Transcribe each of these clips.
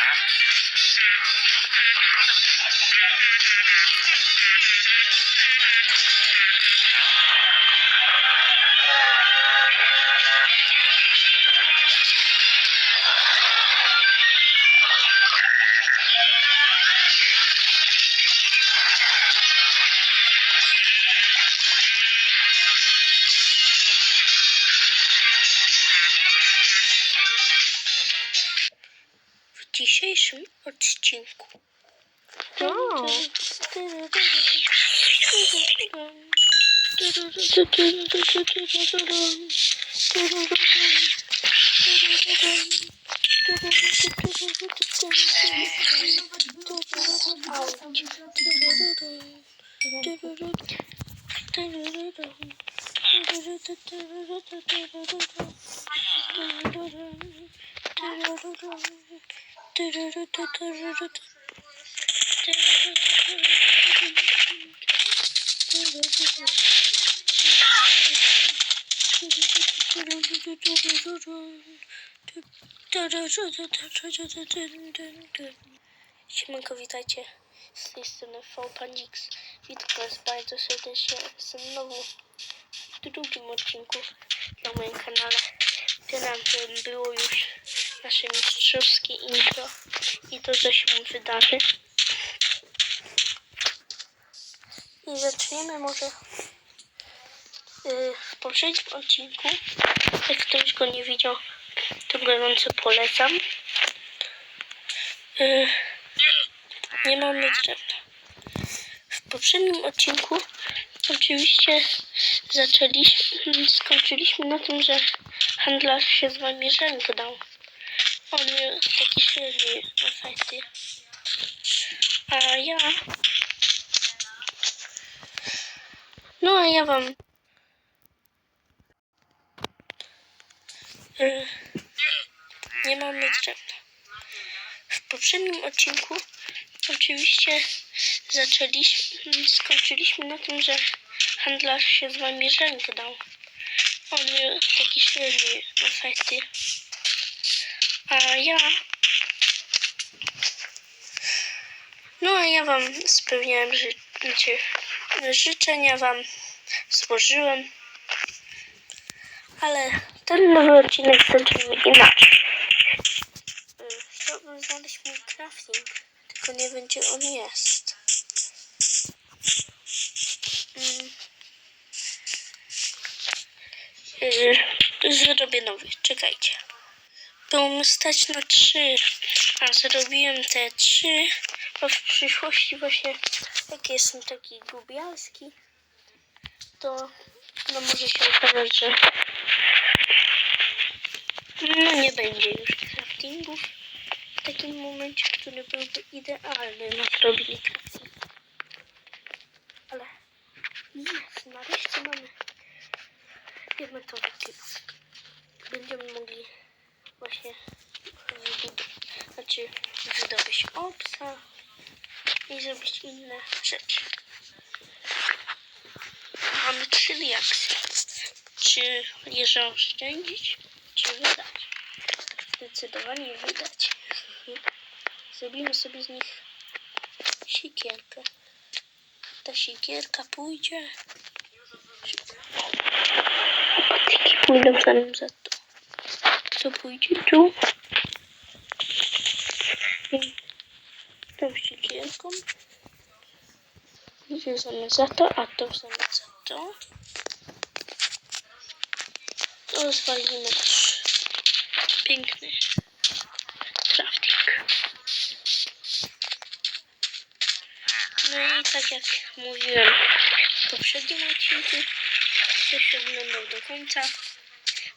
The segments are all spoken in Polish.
W dzisiejszym odcinku. O. Siemanko, witajcie. Z tej strony Fałpanix. Witam Was bardzo serdecznie. Jestem znowu w drugim odcinku na moim kanale. Tyle było już nasze mistrzowskie intro i to, co się wydarzy. I zaczniemy może yy, w poprzednim odcinku. Jak ktoś go nie widział, to gorąco polecam. Yy, nie mamy drewna. W poprzednim odcinku oczywiście zaczęliśmy, skończyliśmy na tym, że handlarz się z wami żegnał. On miał takie średnie efekty. A ja... No a ja wam... Yy, nie mamy drewna. W poprzednim odcinku oczywiście zaczęliśmy, skończyliśmy na tym, że handlarz się z wami żegnał. On miał takie średnie efekty. A ja... No a ja wam spełniałem ży ży życzenia wam złożyłem. Ale ten nowy odcinek zaczniemy inaczej. Chciałbym znaleźć mój crafting, tylko nie gdzie on jest. Mm. Y, Zrobię nowy, czekajcie. Było stać na trzy, a zrobiłem te trzy, bo w przyszłości właśnie jak jestem taki gubialski, to no może się okazać, że no nie będzie już craftingów w takim momencie, który byłby idealny na zrobienie craftingu. Ale jest, nareszcie mamy diamentowy kilo. Będziemy właśnie znaczy wydobyć obsa i zrobić inne rzeczy. Mamy trzy diaksy. Czy je oszczędzić, czy wydać? Zdecydowanie wydać. Zrobimy sobie z nich sikierkę. Ta sikierka pójdzie. Pójdą za nim za to. Co pójdzie tu? Tą sikierką. Idzie w zamian za to, a to w zamian za to. Rozwalimy nasz piękny crafting. No i tak jak mówiłem w poprzednim odcinku, ktoś oglądał do końca.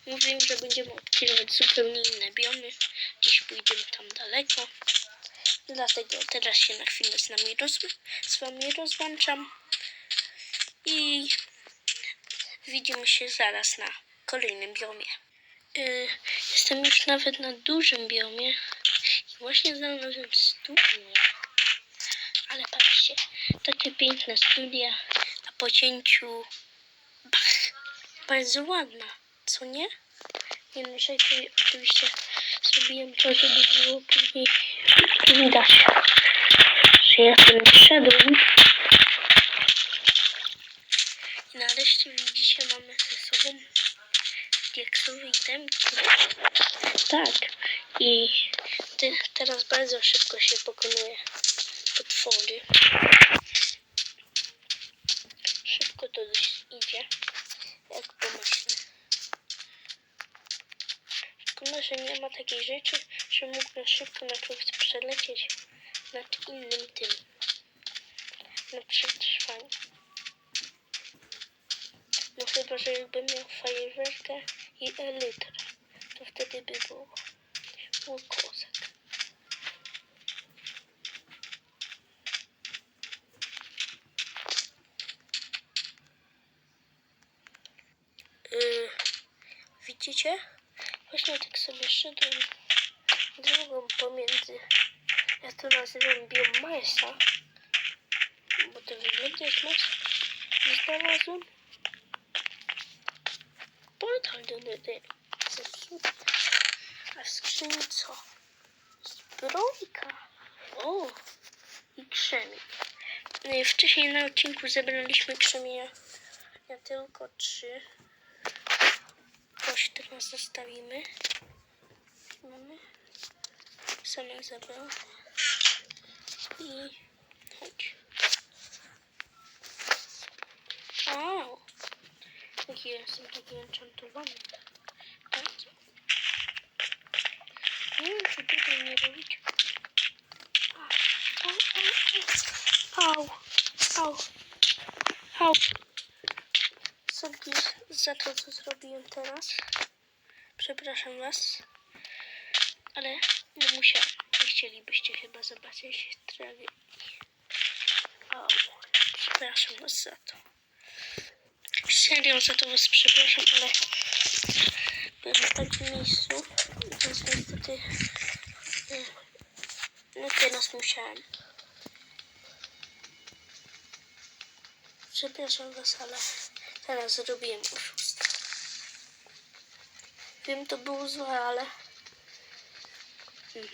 Mówiłem, że będziemy odkrywać zupełnie inne biomy. Dziś pójdziemy tam daleko. Dlatego teraz się na chwilę z, nami roz, z wami rozłączam. I widzimy się zaraz na kolejnym biomie. Y, jestem już nawet na dużym biomie i właśnie znalazłem studię. Ale patrzcie, takie piękne studia na pocięciu. Bach, bardzo ładna, co nie? Nie muszę tutaj oczywiście zrobiłem to, żeby było później widać, że ja ten wszedłem. I nareszcie widzicie, mamy ze sobą diaksowe itemki. Tak. I teraz bardzo szybko się pokonuje potwory. Szybko to dość idzie, jak pomyślę. Szkoda, że nie ma takiej rzeczy, że mógłbym szybko na przykład przelecieć nad innym tym. Na przetrwanie. No chyba, że jakbym miał fajerwerkę i elytrę, to wtedy by było. Kozak. Yy, widzicie? Właśnie tak sobie szedłem drogą pomiędzy, ja to nazywam biomasa, bo to wygląda jak mas. I znalazłem portal do. Zepsuty. A w skrzyni co? Zbrojka. O! I krzemik. No i Wcześniej na odcinku zebraliśmy krzemienia. Ja tylko trzy. Kość teraz zostawimy. Mamy. Same zabrał. I chodź. Au! Jaki ja jestem taki enchantowany. Tak. Nie wiem, czy tutaj nie robić. Au, au, au, au, au. Za to, co zrobiłem teraz. Przepraszam was. Ale nie musiałem. Nie chcielibyście chyba zobaczyć tragedii. Au. Przepraszam was za to. Serio za to was przepraszam, ale byłem w takim miejscu, więc niestety y, no teraz musiałem. Przepraszam was, ale teraz zrobiłem oszustwo. Wiem, to było złe, ale... Mm.